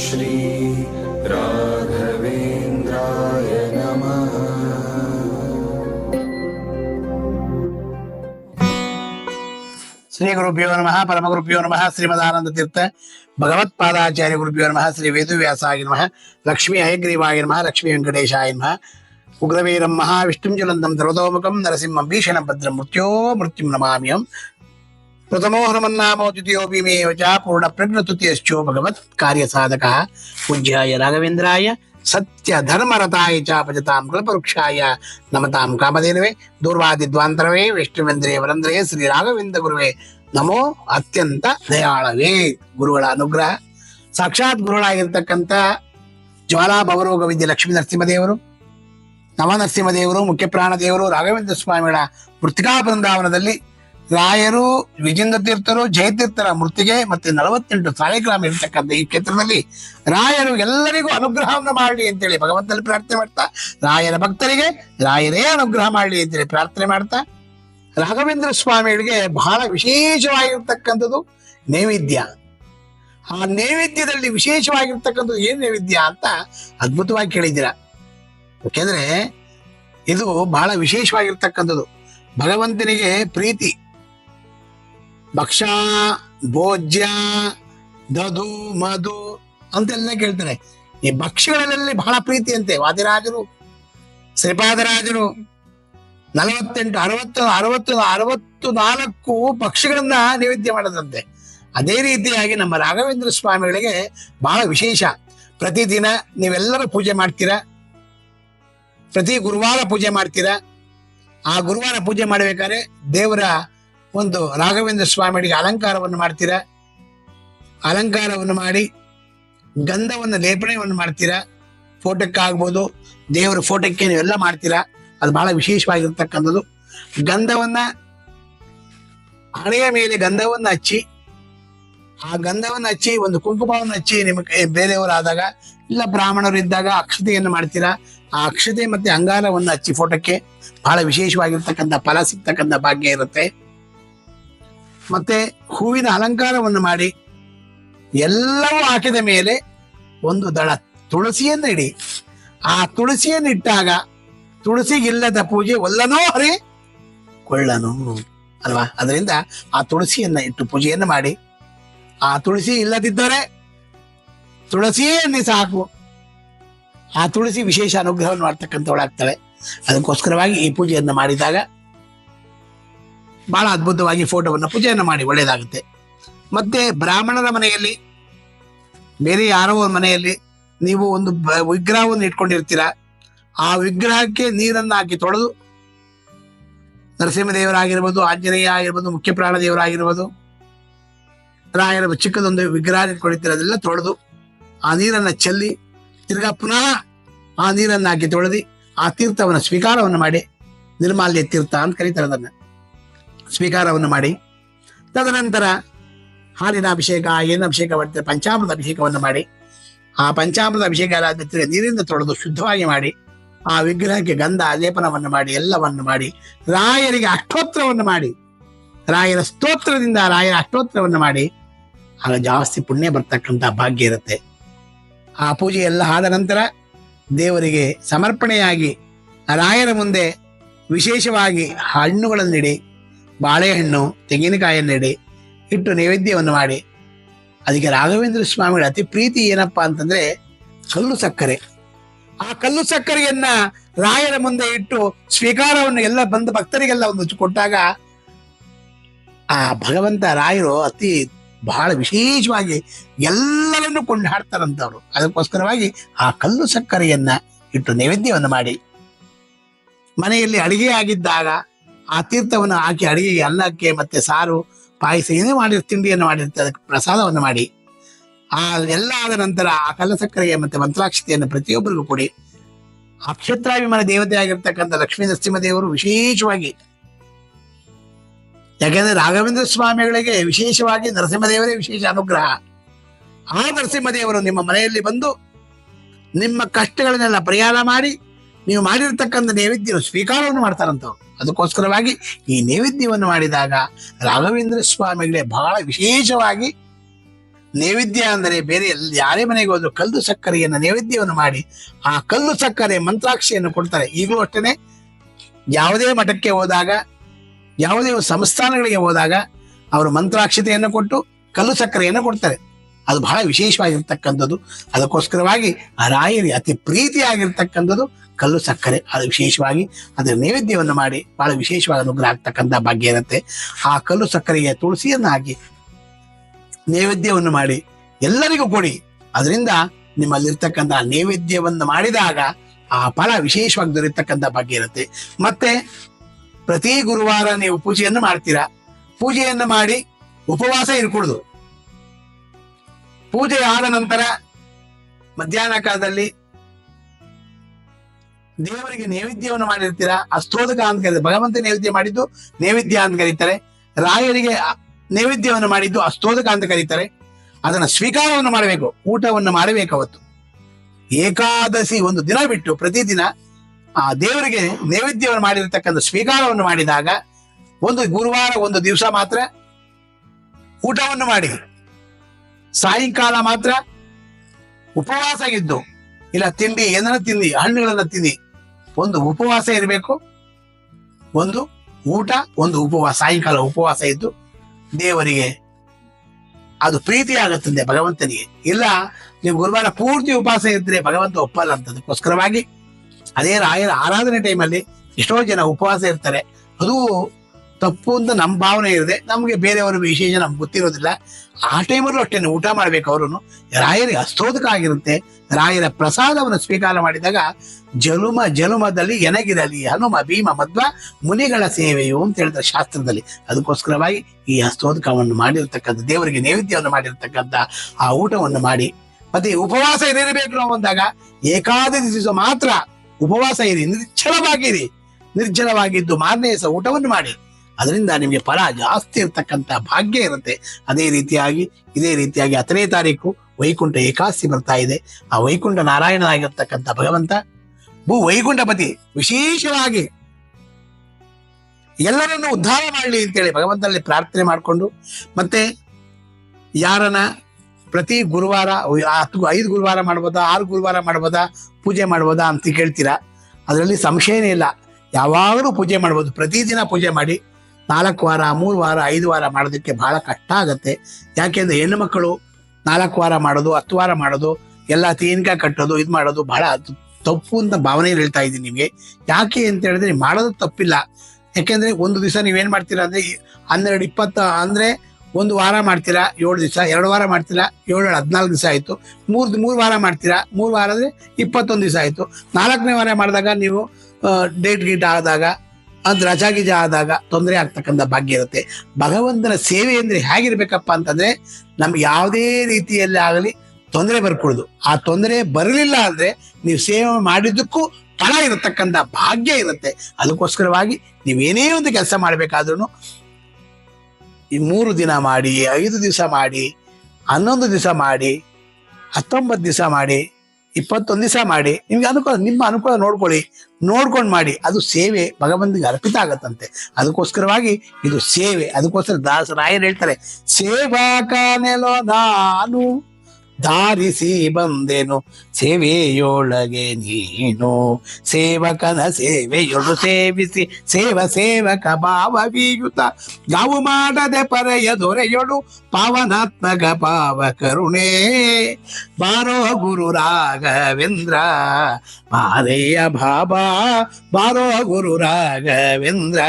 श्री राघवेन्द्राय नमः। ശ്രീഗുരുഭ്യോ നമ പരമഗുരുഭ്യോ നമ ശ്രീമദാനന്ദതീർത്ഥ ഭഗവത്പാദാചാര്യ ഗുരുഭ്യോ നമ ശ്രീ വേദവ്യാസായ നമ ലക്ഷ്മി അയഗ്രീവായ നമ ലക്ഷ്മി വെങ്കടേശായ നമ ഉഗ്രവീരം മഹാവിഷ്ണും ജ്വലന്തം ധ്രുവതോമുഖം നരസിംഹം ഭീഷണഭദ്രം മൃത്യോ മൃത്യും നമാമ്യം. ಪ್ರಥಮೋ ಹನುಮನ್ನಾಮೋ ದ್ವಿತೀಯೋ ಪೂರ್ಣ ಪ್ರಜ್ಞತುತಿಯಶ್ಚೋ ಭಗವತ್ ಕಾರ್ಯ ಸಾಧಕ ಪೂಜ್ಯಾಯ ರಾಘವೇಂದ್ರಾಯ ಸತ್ಯ ಧರ್ಮರತಾಯ ಚ ಭಜತಾಂ ಕಲ್ಪವೃಕ್ಷಾಯ ನಮತಾಂ ಕಾಮಧೇನವೇ ದೂರ್ವಾದಿ ದ್ವಾಂತರವೇ ವಿಷ್ಣುವೇಂದ್ರೇ ವರಂದ್ರೇ ಶ್ರೀ ರಾಘವೇಂದ್ರ ಗುರುವೇ ನಮೋ ಅತ್ಯಂತ ದಯಾಳವೇ ಗುರುಗಳ ಅನುಗ್ರಹ. ಸಾಕ್ಷಾತ್ ಗುರುಗಳಾಗಿರ್ತಕ್ಕಂಥ ಜ್ವಾಲಾ ಭವರೋಗ ವಿದ್ಯೆ ಲಕ್ಷ್ಮೀ ನರಸಿಂಹದೇವರು ನವನರಸಿಂಹದೇವರು ಮುಖ್ಯ ಪ್ರಾಣದೇವರು ರಾಘವೇಂದ್ರ ಸ್ವಾಮಿಗಳ ಮೃತಿಕಾ ಬೃಂದಾವನದಲ್ಲಿ ರಾಯರು ವಿಜೇಂದ್ರ ತೀರ್ಥರು, ಜಯತೀರ್ಥರ ಮೃತಿಗೆ ಮತ್ತೆ ನಲವತ್ತೆಂಟು ಸಾಲಿಗ್ರಾಮ ಇರತಕ್ಕಂಥ ಈ ಕ್ಷೇತ್ರದಲ್ಲಿ ರಾಯರು ಎಲ್ಲರಿಗೂ ಅನುಗ್ರಹವನ್ನು ಮಾಡಲಿ ಅಂತೇಳಿ ಭಗವಂತನಲ್ಲಿ ಪ್ರಾರ್ಥನೆ ಮಾಡ್ತಾ, ರಾಯರ ಭಕ್ತರಿಗೆ ರಾಯರೇ ಅನುಗ್ರಹ ಮಾಡಲಿ ಅಂತೇಳಿ ಪ್ರಾರ್ಥನೆ ಮಾಡ್ತಾ, ರಾಘವೇಂದ್ರ ಸ್ವಾಮಿಗಳಿಗೆ ಬಹಳ ವಿಶೇಷವಾಗಿರ್ತಕ್ಕಂಥದ್ದು ನೈವೇದ್ಯ. ಆ ನೈವೇದ್ಯದಲ್ಲಿ ವಿಶೇಷವಾಗಿರ್ತಕ್ಕಂಥದ್ದು ಏನು ನೈವೇದ್ಯ ಅಂತ ಅದ್ಭುತವಾಗಿ ಕೇಳಿದ್ದೀರ? ಯಾಕೆಂದ್ರೆ ಇದು ಬಹಳ ವಿಶೇಷವಾಗಿರ್ತಕ್ಕಂಥದ್ದು. ಭಗವಂತನಿಗೆ ಪ್ರೀತಿ. ಭಕ್ಷ, ಭೋಜ್ಯ, ದಧು, ಮಧು ಅಂತೆಲ್ಲ ಕೇಳ್ತಾರೆ. ಈ ಭಕ್ಷ್ಯಗಳಲ್ಲಿ ಬಹಳ ಪ್ರೀತಿ ಅಂತೆ. ವಾದಿರಾಜರು, ಶ್ರೀಪಾದರಾಜರು ನಲವತ್ತೆಂಟು, ಅರವತ್ತು ಅರವತ್ತು ಅರವತ್ತು ನಾಲ್ಕು ಪಕ್ಷಿಗಳನ್ನ ನೈವೇದ್ಯ ಮಾಡದಂತೆ. ಅದೇ ರೀತಿಯಾಗಿ ನಮ್ಮ ರಾಘವೇಂದ್ರ ಸ್ವಾಮಿಗಳಿಗೆ ಬಹಳ ವಿಶೇಷ. ಪ್ರತಿದಿನ ನೀವೆಲ್ಲರೂ ಪೂಜೆ ಮಾಡ್ತೀರಾ? ಪ್ರತಿ ಗುರುವಾರ ಪೂಜೆ ಮಾಡ್ತೀರಾ? ಆ ಗುರುವಾರ ಪೂಜೆ ಮಾಡಬೇಕಾದ್ರೆ ದೇವರ ಒಂದು ರಾಘವೇಂದ್ರ ಸ್ವಾಮಿಗಳಿಗೆ ಅಲಂಕಾರವನ್ನು ಮಾಡ್ತೀರಾ? ಅಲಂಕಾರವನ್ನು ಮಾಡಿ, ಗಂಧವನ್ನು ಲೇಪನೆಯನ್ನು ಮಾಡ್ತೀರಾ? ಫೋಟೋಕ್ಕೆ ಆಗ್ಬೋದು, ದೇವರ ಫೋಟೋಕ್ಕೆ ನೀವೆಲ್ಲ ಮಾಡ್ತೀರಾ? ಅದು ಬಹಳ ವಿಶೇಷವಾಗಿರ್ತಕ್ಕಂಥದ್ದು. ಗಂಧವನ್ನ, ಹಣೆಯ ಮೇಲೆ ಗಂಧವನ್ನು ಹಚ್ಚಿ, ಆ ಗಂಧವನ್ನು ಹಚ್ಚಿ, ಒಂದು ಕುಂಕುಮವನ್ನು ಹಚ್ಚಿ ನಿಮಗೆ ಬೇರೆಯವರಾದಾಗ, ಇಲ್ಲ ಬ್ರಾಹ್ಮಣರು ಇದ್ದಾಗ ಅಕ್ಷತೆಯನ್ನು ಮಾಡ್ತೀರಾ? ಆ ಅಕ್ಷತೆ ಮತ್ತೆ ಅಂಗಾರವನ್ನು ಹಚ್ಚಿ ಫೋಟೋಕ್ಕೆ ಬಹಳ ವಿಶೇಷವಾಗಿರ್ತಕ್ಕಂಥ ಫಲ ಸಿಗ್ತಕ್ಕಂಥ ಭಾಗ್ಯ ಇರುತ್ತೆ. ಮತ್ತೆ ಹೂವಿನ ಅಲಂಕಾರವನ್ನು ಮಾಡಿ ಎಲ್ಲವೂ ಹಾಕಿದ ಮೇಲೆ ಒಂದು ದಳ ತುಳಸಿಯನ್ನು ಇಡಿ. ಆ ತುಳಸಿಯನ್ನು ಇಟ್ಟಾಗ ತುಳಸಿಗಿಲ್ಲದ ಪೂಜೆ ಒಲ್ಲನೋ ಹರಿ ಕೊಳ್ಳನು ಅಲ್ವಾ? ಅದರಿಂದ ಆ ತುಳಸಿಯನ್ನ ಇಟ್ಟು ಪೂಜೆಯನ್ನು ಮಾಡಿ. ಆ ತುಳಸಿ ಇಲ್ಲದಿದ್ದರೆ ತುಳಸಿಯೇ ಸಾಕು. ಆ ತುಳಸಿ ವಿಶೇಷ ಅನುಗ್ರಹವನ್ನು ಮಾಡ್ತಕ್ಕಂಥವಳಾಗ್ತಾಳೆ. ಅದಕ್ಕೋಸ್ಕರವಾಗಿ ಈ ಪೂಜೆಯನ್ನು ಮಾಡಿದಾಗ ಬಹಳ ಅದ್ಭುತವಾಗಿ ಫೋಟೋವನ್ನು ಪೂಜೆಯನ್ನು ಮಾಡಿ, ಒಳ್ಳೆಯದಾಗುತ್ತೆ. ಮತ್ತೆ ಬ್ರಾಹ್ಮಣರ ಮನೆಯಲ್ಲಿ, ಬೇರೆ ಯಾರೋ ಒಂದು ಮನೆಯಲ್ಲಿ ನೀವು ಒಂದು ವಿಗ್ರಹವನ್ನು ಇಟ್ಕೊಂಡಿರ್ತೀರಾ, ಆ ವಿಗ್ರಹಕ್ಕೆ ನೀರನ್ನು ಹಾಕಿ ತೊಳೆದು, ನರಸಿಂಹದೇವರಾಗಿರ್ಬೋದು, ಆಂಜನೇಯ ಆಗಿರ್ಬೋದು ಮುಖ್ಯ ಪ್ರಾಣ ದೇವರಾಗಿರ್ಬೋದು, ರಾಯರ ಚಿಕ್ಕದೊಂದು ವಿಗ್ರಹ ಇಟ್ಕೊಂಡಿರ್ತೀರ, ಅದೆಲ್ಲ ತೊಳೆದು ಆ ನೀರನ್ನು ಚೆಲ್ಲಿ, ತಿರ್ಗಾ ಪುನಃ ಆ ನೀರನ್ನು ಹಾಕಿ ತೊಳೆದು ಆ ತೀರ್ಥವನ್ನು, ಸ್ವೀಕಾರವನ್ನು ಮಾಡಿ ನಿರ್ಮಾಲ್ಯ ತೀರ್ಥ ಅಂತ ಕರೀತಾರೆ ಅದನ್ನ. ಸ್ವೀಕಾರವನ್ನು ಮಾಡಿ. ತದನಂತರ ಹಾಲಿನ ಅಭಿಷೇಕ ಏನು ಅಭಿಷೇಕ ಮಾಡ್ತಾರೆ ಪಂಚಾಮೃತ ಅಭಿಷೇಕವನ್ನು ಮಾಡಿ. ಆ ಪಂಚಾಮೃತ ಅಭಿಷೇಕ ತಿರ್ಗಿ ನೀರಿಂದ ತೊಳೆದು ಶುದ್ಧವಾಗಿ ಮಾಡಿ, ಆ ವಿಗ್ರಹಕ್ಕೆ ಗಂಧ ಲೇಪನವನ್ನು ಮಾಡಿ, ಎಲ್ಲವನ್ನು ಮಾಡಿ, ರಾಯರಿಗೆ ಅಷ್ಟೋತ್ತರವನ್ನು ಮಾಡಿ, ರಾಯರ ಸ್ತೋತ್ರದಿಂದ ರಾಯರ ಅಷ್ಟೋತ್ತರವನ್ನು ಮಾಡಿ, ಆಗ ಜಾಸ್ತಿ ಪುಣ್ಯ ಬರ್ತಕ್ಕಂಥ ಭಾಗ್ಯ ಇರುತ್ತೆ. ಆ ಪೂಜೆ ಎಲ್ಲ ಆದ ನಂತರ ದೇವರಿಗೆ ಸಮರ್ಪಣೆಯಾಗಿ ರಾಯರ ಮುಂದೆ ವಿಶೇಷವಾಗಿ ಹಣ್ಣುಗಳನ್ನಿಡಿ ಬಾಳೆಹಣ್ಣು ತೆಂಗಿನಕಾಯನ್ನಿಡಿ ಇಟ್ಟು ನೈವೇದ್ಯವನ್ನು ಮಾಡಿ. ಅದಕ್ಕೆ ರಾಘವೇಂದ್ರ ಸ್ವಾಮಿಗಳ ಅತಿ ಪ್ರೀತಿ ಏನಪ್ಪಾ ಅಂತಂದ್ರೆ ಕಲ್ಲು ಸಕ್ಕರೆ. ಆ ಕಲ್ಲು ಸಕ್ಕರೆಯನ್ನ ರಾಯರ ಮುಂದೆ ಇಟ್ಟು ಸ್ವೀಕಾರವನ್ನು ಎಲ್ಲ ಬಂದ ಭಕ್ತರಿಗೆಲ್ಲ ಒಂದು ಕೊಟ್ಟಾಗ ಆ ಭಗವಂತ ರಾಯರು ಅತಿ ಬಹಳ ವಿಶೇಷವಾಗಿ ಎಲ್ಲರನ್ನು ಕೊಂಡಾಡ್ತಾರಂತವ್ರು. ಅದಕ್ಕೋಸ್ಕರವಾಗಿ ಆ ಕಲ್ಲು ಸಕ್ಕರೆಯನ್ನ ಇಟ್ಟು ನೈವೇದ್ಯವನ್ನು ಮಾಡಿ. ಮನೆಯಲ್ಲಿ ಅಡಿಗೆ ಆಗಿದ್ದಾಗ ಆ ತೀರ್ಥವನ್ನು ಹಾಕಿ ಅಡಿಗೆಗೆ ಅನ್ನಕ್ಕೆ ಮತ್ತೆ ಸಾರು, ಪಾಯಸ, ಏನೇ ಮಾಡಿರ್ ತಿಂಡಿಯನ್ನು ಮಾಡಿರ್ತಾರೆ, ಅದಕ್ಕೆ ಪ್ರಸಾದವನ್ನು ಮಾಡಿ. ಆ ಎಲ್ಲ ಆದ ನಂತರ ಆ ಕಲ್ಲಸಕ್ಕರೆಗೆ ಮತ್ತೆ ಮಂತ್ರಾಕ್ಷತೆಯನ್ನು ಪ್ರತಿಯೊಬ್ಬರಿಗೂ ಕೊಡಿ. ಅಕ್ಷತ್ರಾಭಿಮಾನ ದೇವತೆ ಆಗಿರ್ತಕ್ಕಂಥ ಲಕ್ಷ್ಮೀ ನರಸಿಂಹದೇವರು ವಿಶೇಷವಾಗಿ, ಯಾಕೆಂದ್ರೆ ರಾಘವೇಂದ್ರ ಸ್ವಾಮಿಗಳಿಗೆ ವಿಶೇಷವಾಗಿ ನರಸಿಂಹದೇವರೇ ವಿಶೇಷ ಅನುಗ್ರಹ. ಆ ನರಸಿಂಹದೇವರು ನಿಮ್ಮ ಮನೆಯಲ್ಲಿ ಬಂದು ನಿಮ್ಮ ಕಷ್ಟಗಳನ್ನೆಲ್ಲ ಪರಿಹಾರ ಮಾಡಿ, ನೀವು ಮಾಡಿರ್ತಕ್ಕಂಥ ನೈವೇದ್ಯ ಸ್ವೀಕಾರವನ್ನು ಮಾಡ್ತಾರಂತವ್ರು. ಅದಕ್ಕೋಸ್ಕರವಾಗಿ ಈ ನೈವೇದ್ಯವನ್ನು ಮಾಡಿದಾಗ ರಾಘವೇಂದ್ರ ಸ್ವಾಮಿಗಳೇ ಬಹಳ ವಿಶೇಷವಾಗಿ ನೈವೇದ್ಯ ಅಂದರೆ ಬೇರೆ ಎಲ್ಲಿ ಯಾರೇ ಮನೆಗೆ ಹೋದ್ರು ಕಲ್ಲು ಸಕ್ಕರೆಯನ್ನು ನೈವೇದ್ಯವನ್ನು ಮಾಡಿ ಆ ಕಲ್ಲು ಸಕ್ಕರೆ ಮಂತ್ರಾಕ್ಷಿಯನ್ನು ಕೊಡ್ತಾರೆ. ಈಗಲೂ ಅಷ್ಟೇ ಯಾವುದೇ ಮಠಕ್ಕೆ ಹೋದಾಗ, ಯಾವುದೇ ಸಂಸ್ಥಾನಗಳಿಗೆ ಹೋದಾಗ ಅವರು ಮಂತ್ರಾಕ್ಷತೆಯನ್ನು ಕೊಟ್ಟು ಕಲ್ಲು ಸಕ್ಕರೆಯನ್ನು ಕೊಡ್ತಾರೆ. ಅದು ಬಹಳ ವಿಶೇಷವಾಗಿರ್ತಕ್ಕಂಥದ್ದು. ಅದಕ್ಕೋಸ್ಕರವಾಗಿ ಆ ರಾಯರಿ ಅತಿ ಪ್ರೀತಿಯಾಗಿರ್ತಕ್ಕಂಥದ್ದು ಕಲ್ಲು ಸಕ್ಕರೆ, ಅದು ವಿಶೇಷವಾಗಿ ಅದರ ನೈವೇದ್ಯವನ್ನು ಮಾಡಿ ಬಹಳ ವಿಶೇಷವಾಗಿ ಅನುಗ್ರಹ ಆಗ್ತಕ್ಕಂಥ ಭಾಗ್ಯ ಇರುತ್ತೆ. ಆ ಕಲ್ಲು ಸಕ್ಕರೆಗೆ ತುಳಸಿಯನ್ನು ಹಾಕಿ ನೈವೇದ್ಯವನ್ನು ಮಾಡಿ ಎಲ್ಲರಿಗೂ ಕೊಡಿ. ಅದರಿಂದ ನಿಮ್ಮಲ್ಲಿರ್ತಕ್ಕಂಥ ನೈವೇದ್ಯವನ್ನು ಮಾಡಿದಾಗ ಆ ಫಲ ವಿಶೇಷವಾಗಿ ದೊರೆಯತಕ್ಕಂಥ ಭಾಗ್ಯ ಇರುತ್ತೆ. ಮತ್ತೆ ಪ್ರತಿ ಗುರುವಾರ ನೀವು ಪೂಜೆಯನ್ನು ಮಾಡ್ತೀರಾ? ಪೂಜೆಯನ್ನು ಮಾಡಿ ಉಪವಾಸ ಇರ್ಕೂಡುದು. ಪೂಜೆ ಆದ ನಂತರ ಮಧ್ಯಾಹ್ನ ಕಾಲದಲ್ಲಿ ದೇವರಿಗೆ ನೈವೇದ್ಯವನ್ನು ಮಾಡಿರ್ತೀರಾ? ಅಸ್ತೋದಕ ಅಂತ ಕರೀತಾರೆ ಭಗವಂತ ನೈವೇದ್ಯ ಮಾಡಿದ್ದು ನೈವೇದ್ಯ ಅಂತ ಕರೀತಾರೆ. ರಾಯರಿಗೆ ನೈವೇದ್ಯವನ್ನು ಮಾಡಿದ್ದು ಅಸ್ತೋದಕ ಅಂತ ಕರೀತಾರೆ. ಅದನ್ನ ಸ್ವೀಕಾರವನ್ನು ಮಾಡಬೇಕು. ಊಟವನ್ನು ಮಾಡಬೇಕು ಅವತ್ತು. ಏಕಾದಶಿ ಒಂದು ದಿನ ಬಿಟ್ಟು ಪ್ರತಿದಿನ ಆ ದೇವರಿಗೆ ನೈವೇದ್ಯವನ್ನು ಮಾಡಿರತಕ್ಕಂಥ ಸ್ವೀಕಾರವನ್ನು ಮಾಡಿದಾಗ ಒಂದು ಗುರುವಾರ ಒಂದು ದಿವಸ ಮಾತ್ರ ಊಟವನ್ನು ಮಾಡಿ. ಸಾಯಂಕಾಲ ಮಾತ್ರ ಉಪವಾಸ ಇದ್ದು, ಇಲ್ಲ ತಿಂಡಿ ಏನನ್ನ ತಿಂದಿ ಹಣ್ಣುಗಳನ್ನ ತಿಂದಿ ಒಂದು ಉಪವಾಸ ಇರಬೇಕು. ಒಂದು ಊಟ, ಒಂದು ಉಪವಾಸ. ಸಾಯಂಕಾಲ ಉಪವಾಸ ಇದ್ದು ದೇವರಿಗೆ ಅದು ಪ್ರೀತಿ ಆಗುತ್ತದೆ ಭಗವಂತನಿಗೆ. ಇಲ್ಲ, ನೀವು ಗುರುವಾರ ಪೂರ್ತಿ ಉಪವಾಸ ಇದ್ರೆ ಭಗವಂತ ಒಪ್ಪಲ್ಲ ಅಂತದಕ್ಕೋಸ್ಕರವಾಗಿ ಅದೇ ರಾಯರ ಆರಾಧನೆ ಟೈಮಲ್ಲಿ ಎಷ್ಟೋ ಜನ ಉಪವಾಸ ಇರ್ತಾರೆ. ಅದು ತಪ್ಪು ಅಂತ ನಮ್ಮ ಭಾವನೆ ಇರದೆ ನಮಗೆ ಬೇರೆಯವರ ವಿಶೇಷ ನಮ್ಗೆ ಗೊತ್ತಿರೋದಿಲ್ಲ. ಆ ಟೈಮಲ್ಲೂ ಅಷ್ಟೇ ಊಟ ಮಾಡ್ಬೇಕು ಅವರು ರಾಯರಿಗೆ ಅಸ್ತೋದಕ ಆಗಿರುತ್ತೆ. ರಾಯರ ಪ್ರಸಾದವನ್ನು ಸ್ವೀಕಾರ ಮಾಡಿದಾಗ ಜಲುಮ ಜಲುಮದಲ್ಲಿ ಎನಗಿರಲಿ, ಹನುಮ, ಭೀಮ, ಮಧ್ವ ಮುನಿಗಳ ಸೇವೆಯು ಅಂತ ಹೇಳಿದ್ರೆ ಶಾಸ್ತ್ರದಲ್ಲಿ. ಅದಕ್ಕೋಸ್ಕರವಾಗಿ ಈ ಅಸ್ತೋದಕವನ್ನು ಮಾಡಿರ್ತಕ್ಕಂಥ, ದೇವರಿಗೆ ನೈವೇದ್ಯವನ್ನು ಮಾಡಿರ್ತಕ್ಕಂಥ ಆ ಊಟವನ್ನು ಮಾಡಿ. ಮತ್ತೆ ಉಪವಾಸ ಇರಬೇಕು ನಾವು ಅಂದಾಗ ಏಕಾದಶಿ ಮಾತ್ರ ಉಪವಾಸ ಇರಿ, ನಿರ್ಜಲವಾಗಿರಿ. ನಿರ್ಜಲವಾಗಿದ್ದು ಮಾರನೇ ದಿವಸ ಊಟವನ್ನು ಮಾಡಿ. ಅದರಿಂದ ನಿಮಗೆ ಫಲ ಜಾಸ್ತಿ ಇರ್ತಕ್ಕಂಥ ಭಾಗ್ಯ ಇರುತ್ತೆ. ಅದೇ ರೀತಿಯಾಗಿ, ಇದೇ ರೀತಿಯಾಗಿ ಹತ್ತನೇ ತಾರೀಕು ವೈಕುಂಠ ಏಕಾದಶಿ ಬರ್ತಾ ಇದೆ. ಆ ವೈಕುಂಠ ನಾರಾಯಣನಾಗಿರ್ತಕ್ಕಂಥ ಭಗವಂತ ಭೂ ವೈಕುಂಠಪತಿ ವಿಶೇಷವಾಗಿ ಎಲ್ಲರನ್ನು ಉದ್ಧಾರ ಮಾಡಲಿ ಅಂತೇಳಿ ಭಗವಂತನಲ್ಲಿ ಪ್ರಾರ್ಥನೆ ಮಾಡಿಕೊಂಡು, ಮತ್ತೆ ಯಾರನ್ನ ಪ್ರತಿ ಗುರುವಾರ, ಹತ್ತು, ಐದು ಗುರುವಾರ ಮಾಡ್ಬೋದಾ, ಆರು ಗುರುವಾರ ಮಾಡ್ಬೋದಾ, ಪೂಜೆ ಮಾಡ್ಬೋದಾ ಅಂತ ಕೇಳ್ತೀರಾ? ಅದರಲ್ಲಿ ಸಂಶಯನೇ ಇಲ್ಲ. ಯಾವಾಗಲೂ ಪೂಜೆ ಮಾಡ್ಬೋದು. ಪ್ರತಿದಿನ ಪೂಜೆ ಮಾಡಿ ನಾಲ್ಕು ವಾರ, ಮೂರು ವಾರ, ಐದು ವಾರ ಮಾಡೋದಕ್ಕೆ ಬಹಳ ಕಷ್ಟ ಆಗುತ್ತೆ. ಯಾಕೆಂದ್ರೆ ಹೆಣ್ಣು ಮಕ್ಕಳು ನಾಲ್ಕು ವಾರ ಮಾಡೋದು, ಹತ್ತು ವಾರ ಮಾಡೋದು, ಎಲ್ಲ ತೀನ್ಕಾಯಿ ಕಟ್ಟೋದು, ಇದು ಮಾಡೋದು ಬಹಳ ತಪ್ಪು ಅಂತ ಭಾವನೆ ಹೇಳ್ತಾ ಇದ್ದೀನಿ ನಿಮಗೆ. ಯಾಕೆ ಅಂತ ಹೇಳಿದ್ರೆ ಮಾಡೋದು ತಪ್ಪಿಲ್ಲ. ಯಾಕೆಂದ್ರೆ ಒಂದು ದಿವಸ ನೀವೇನು ಮಾಡ್ತೀರಾ ಅಂದರೆ ಹನ್ನೆರಡು ಇಪ್ಪತ್ತ, ಅಂದರೆ ಒಂದು ವಾರ ಮಾಡ್ತೀರಾ, ಏಳು ದಿವಸ, ಎರಡು ವಾರ ಮಾಡ್ತೀರಾ, ಏಳು, ಹದಿನಾಲ್ಕು ದಿವಸ ಆಯಿತು. ಮೂರು ಮೂರು ವಾರ ಮಾಡ್ತೀರಾ, ಮೂರು ವಾರ ಅಂದರೆ ಇಪ್ಪತ್ತೊಂದು ದಿವಸ ಆಯಿತು. ನಾಲ್ಕನೇ ವಾರ ಮಾಡಿದಾಗ ನೀವು ಡೇಟ್ ಗೀಟ್ ಆದಾಗ ಅದು ರಜಾ ಗಿಜ ಆದಾಗ ತೊಂದರೆ ಆಗ್ತಕ್ಕಂಥ ಭಾಗ್ಯ ಇರುತ್ತೆ. ಭಗವಂತನ ಸೇವೆ ಅಂದ್ರೆ ಹೇಗಿರ್ಬೇಕಪ್ಪ ಅಂತಂದ್ರೆ ನಮ್ಗೆ ಯಾವುದೇ ರೀತಿಯಲ್ಲಿ ಆಗಲಿ ತೊಂದರೆ ಬರ್ಕೊಡುದು. ಆ ತೊಂದರೆ ಬರಲಿಲ್ಲ ಅಂದ್ರೆ ನೀವು ಸೇವೆ ಮಾಡಿದ್ದಕ್ಕೂ ಫಲ ಇರತಕ್ಕಂಥ ಭಾಗ್ಯ ಇರುತ್ತೆ. ಅದಕ್ಕೋಸ್ಕರವಾಗಿ ನೀವೇನೇ ಒಂದು ಕೆಲಸ ಮಾಡಬೇಕಾದ್ರೂ ಈ ಮೂರು ದಿನ ಮಾಡಿ, ಐದು ದಿವಸ ಮಾಡಿ, ಹನ್ನೊಂದು ದಿವಸ ಮಾಡಿ, ಹತ್ತೊಂಬತ್ತು ದಿವಸ ಮಾಡಿ ಇಪ್ಪತ್ತೊಂದು ದಿವಸ ಮಾಡಿ, ನಿಮ್ಗೆ ಅನುಕೂಲ, ನಿಮ್ಮ ಅನುಕೂಲ ನೋಡ್ಕೊಳ್ಳಿ, ನೋಡ್ಕೊಂಡು ಮಾಡಿ, ಅದು ಸೇವೆ ಭಗವಂತನಿಗೆ ಅರ್ಪಿತ ಆಗತ್ತಂತೆ. ಅದಕ್ಕೋಸ್ಕರವಾಗಿ ಇದು ಸೇವೆ, ಅದಕ್ಕೋಸ್ಕರ ದಾಸರಾಯರು ಹೇಳ್ತಾರೆ ಹೇಳ್ತಾರೆ ಸೇವಾಕನೆಲೋ ನಾನು. ಧಾರಿಸಿ ಬಂದೆನು ಸೇವೆಯೊಳಗೆ ನೀನು. ಸೇವಕನ ಸೇವೆಯೊಳು ಸೇವಿಸಿ ಸೇವ ಸೇವಕ ಭಾವವೀಯುತ ನಾವು ಮಾಡದೆ ಪರೆಯ ದೊರೆಯೊಳು ಪಾವನಾತ್ಮಕ ಪಾವ ಕರುಣೆ. ಬಾರೋ ಗುರು ರಾಘವೇಂದ್ರ ಮಾರೆಯ ಬಾಬಾ ಬಾರೋ ಗುರು ರಾಘವೇಂದ್ರ.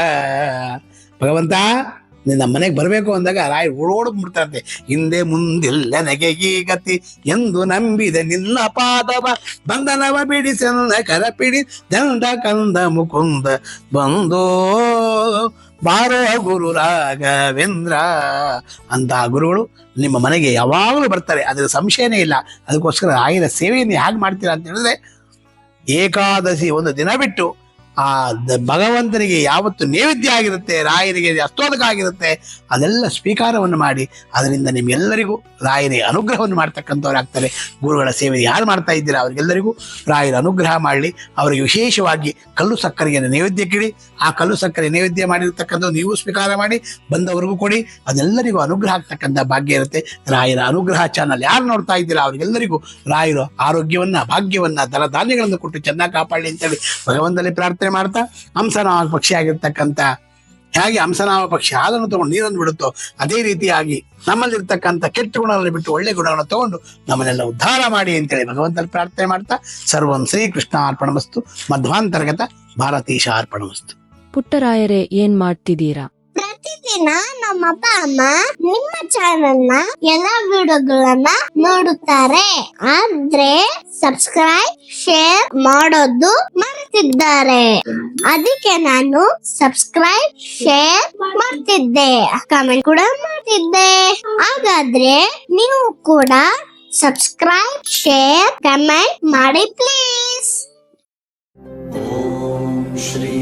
ಭಗವಂತ ನಮ್ಮ ಮನೆಗೆ ಬರಬೇಕು ಅಂದಾಗ ರಾಯ್ ಓಡೋಡ್ ಬಿಡ್ತಾರಂತೆ ಹಿಂದೆ ಮುಂದಿಲ್ಲ ಈ ಗತಿ ಎಂದು ನಂಬಿದೆ ನಿನ್ನ ಪಾದವ ಬಂಧನವ ಬಿಡಿಸನ್ನ ಕರ ಪಿಡಿ ದಂಡ ಕಂದ ಮುಕುಂದ ಬಂದೋ ಬಾರೋ ಗುರು ರಾಘವೇಂದ್ರ ಅಂತ ಗುರುಗಳು ನಿಮ್ಮ ಮನೆಗೆ ಯಾವಾಗಲೂ ಬರ್ತಾರೆ. ಅದರ ಸಂಶಯನೇ ಇಲ್ಲ. ಅದಕ್ಕೋಸ್ಕರ ರಾಯರ ಸೇವೆಯನ್ನು ಹೇಗೆ ಮಾಡ್ತೀರಾ ಅಂತ ಹೇಳಿದ್ರೆ ಏಕಾದಶಿ ಒಂದು ದಿನ ಬಿಟ್ಟು ಆ ಭಗವಂತನಿಗೆ ಯಾವತ್ತು ನೈವೇದ್ಯ ಆಗಿರುತ್ತೆ ರಾಯರಿಗೆ ಅಸ್ತೋದಕ ಆಗಿರುತ್ತೆ, ಅದೆಲ್ಲ ಸ್ವೀಕಾರವನ್ನು ಮಾಡಿ, ಅದರಿಂದ ನಿಮ್ಗೆಲ್ಲರಿಗೂ ರಾಯರ ಅನುಗ್ರಹವನ್ನು ಮಾಡ್ತಕ್ಕಂಥವ್ರು ಆಗ್ತಾರೆ. ಗುರುಗಳ ಸೇವೆ ಯಾರು ಮಾಡ್ತಾ ಇದ್ದೀರಾ, ಅವರಿಗೆಲ್ಲರಿಗೂ ರಾಯರ ಅನುಗ್ರಹ ಮಾಡಲಿ. ಅವರಿಗೆ ವಿಶೇಷವಾಗಿ ಕಲ್ಲು ಸಕ್ಕರೆಯನ್ನು ನೈವೇದ್ಯಕ್ಕಿಡಿ ಆ ಕಲ್ಲು ಸಕ್ಕರೆ ನೈವೇದ್ಯ ಮಾಡಿರ್ತಕ್ಕಂಥ ನೀವು ಸ್ವೀಕಾರ ಮಾಡಿ, ಬಂದವರಿಗೂ ಕೊಡಿ. ಅದೆಲ್ಲರಿಗೂ ಅನುಗ್ರಹ ಆಗ್ತಕ್ಕಂಥ ಭಾಗ್ಯ ಇರುತ್ತೆ. ರಾಯರ ಅನುಗ್ರಹ ಚಾನಲ್ ಯಾರು ನೋಡ್ತಾ ಇದ್ದೀರಾ, ಅವರಿಗೆಲ್ಲರಿಗೂ ರಾಯರು ಆರೋಗ್ಯವನ್ನ, ಭಾಗ್ಯವನ್ನ, ಧನಧಾನ್ಯಗಳನ್ನು ಕೊಟ್ಟು ಚೆನ್ನಾಗಿ ಕಾಪಾಡಲಿ ಅಂತೇಳಿ ಭಗವಂತನಲ್ಲಿ ಪ್ರಾರ್ಥನೆ ಮಾಡ್ತಾ ಹಂಸನಾಮ ಪಕ್ಷಿ ಆಗಿರ್ತಕ್ಕಂಥ ಹೇಗೆ ಹಂಸನಾಮ ಪಕ್ಷಿ ಹಾಲನ್ನು ತಗೊಂಡು ನೀರನ್ನು ಬಿಡುತ್ತೋ ಅದೇ ರೀತಿಯಾಗಿ ನಮ್ಮಲ್ಲಿರ್ತಕ್ಕಂಥ ಕೆಟ್ಟ ಗುಣಗಳನ್ನು ಬಿಟ್ಟು ಒಳ್ಳೆ ಗುಣಗಳನ್ನು ತಗೊಂಡು ನಮ್ಮನ್ನೆಲ್ಲ ಉದ್ಧಾರ ಮಾಡಿ ಅಂತೇಳಿ ಭಗವಂತನ ಪ್ರಾರ್ಥನೆ ಮಾಡ್ತಾ ಸರ್ವಂ ಶ್ರೀ ಕೃಷ್ಣ ಅರ್ಪಣಮಸ್ತು. ಮಧ್ವಾಂತರ್ಗತ ಭಾರತೀಶ ಅರ್ಪಣಮಸ್ತು. ಪುಟ್ಟರಾಯರೇ, ಏನ್ ಮಾಡ್ತಿದ್ದೀರಾ? ಪ್ರತಿದಿನ ನಮ್ಮ ಅಪ್ಪ ಅಮ್ಮ ನಿಮ್ಮ ಚಾನಲ್ನ ಎಲ್ಲಾ ವಿಡಿಯೋಗಳನ್ನ ನೋಡುತ್ತಾರೆ. ಆದ್ರೆ ಸಬ್ಸ್ಕ್ರೈಬ್ ಶೇರ್ ಮಾಡೋದು ಮರೆತಿದ್ದಾರೆ. ಅದಕ್ಕೆ ನಾನು ಸಬ್ಸ್ಕ್ರೈಬ್ ಶೇರ್ ಮಾಡ್ತಿದ್ದೆ. ಕಮೆಂಟ್ ಕೂಡ ಮಾಡ್ತಿದ್ದೆ. ಹಾಗಾದ್ರೆ ನೀವು ಕೂಡ ಸಬ್ಸ್ಕ್ರೈಬ್ ಶೇರ್ ಕಮೆಂಟ್ ಮಾಡಿ ಪ್ಲೀಸ್ ಓಂ ಶ್ರೀ